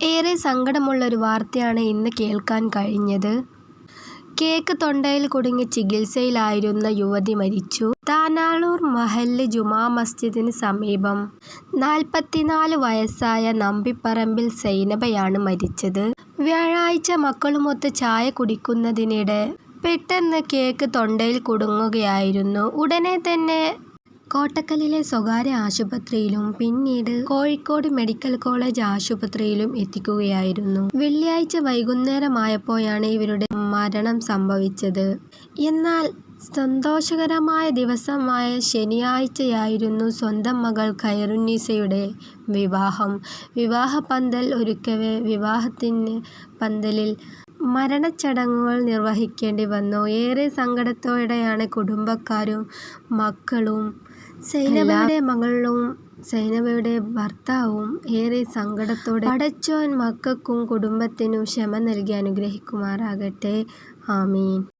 ഏറെ സങ്കടമുള്ളൊരു വാർത്തയാണ് ഇന്ന് കേൾക്കാൻ കഴിഞ്ഞത്. കേക്ക് തൊണ്ടയിൽ കുടുങ്ങി ചികിത്സയിലായിരുന്ന യുവതി മരിച്ചു. താനാളൂർ മഹല്ല് ജുമാ മസ്ജിദിന് സമീപം നാൽപ്പത്തിനാല് വയസ്സായ നമ്പിപ്പറമ്പിൽ സൈനബയാണ് മരിച്ചത്. വ്യാഴാഴ്ച മക്കളുമൊത്ത് ചായ കുടിക്കുന്നതിനിടെ പെട്ടെന്ന് കേക്ക് തൊണ്ടയിൽ കുടുങ്ങുകയായിരുന്നു. ഉടനെ തന്നെ കോട്ടക്കലിലെ സ്വകാര്യ ആശുപത്രിയിലും പിന്നീട് കോഴിക്കോട് മെഡിക്കൽ കോളേജ് ആശുപത്രിയിലും എത്തിക്കുകയായിരുന്നു. വെള്ളിയാഴ്ച വൈകുന്നേരമായപ്പോഴാണ് ഇവരുടെ മരണം സംഭവിച്ചത്. എന്നാൽ സന്തോഷകരമായ ദിവസമായ ശനിയാഴ്ചയായിരുന്നു സ്വന്തം മകൾ ഖൈറുന്നീസയുടെ വിവാഹം. വിവാഹപന്തൽ ഒരുക്കവേ വിവാഹത്തിന് പന്തലിൽ മരണച്ചടങ്ങുകൾ നിർവഹിക്കേണ്ടി വന്നു. ഏറെ സങ്കടത്തോടെയാണ് കുടുംബക്കാരും മക്കളും സൈനബയുടെ മകളും സൈനബയുടെ ഭർത്താവും ഏറെ സങ്കടത്തോടെ പടച്ചോൻ മക്കൾക്കും കുടുംബത്തിനും ക്ഷമ നൽകി അനുഗ്രഹിക്കുമാറാകട്ടെ. ആമീൻ.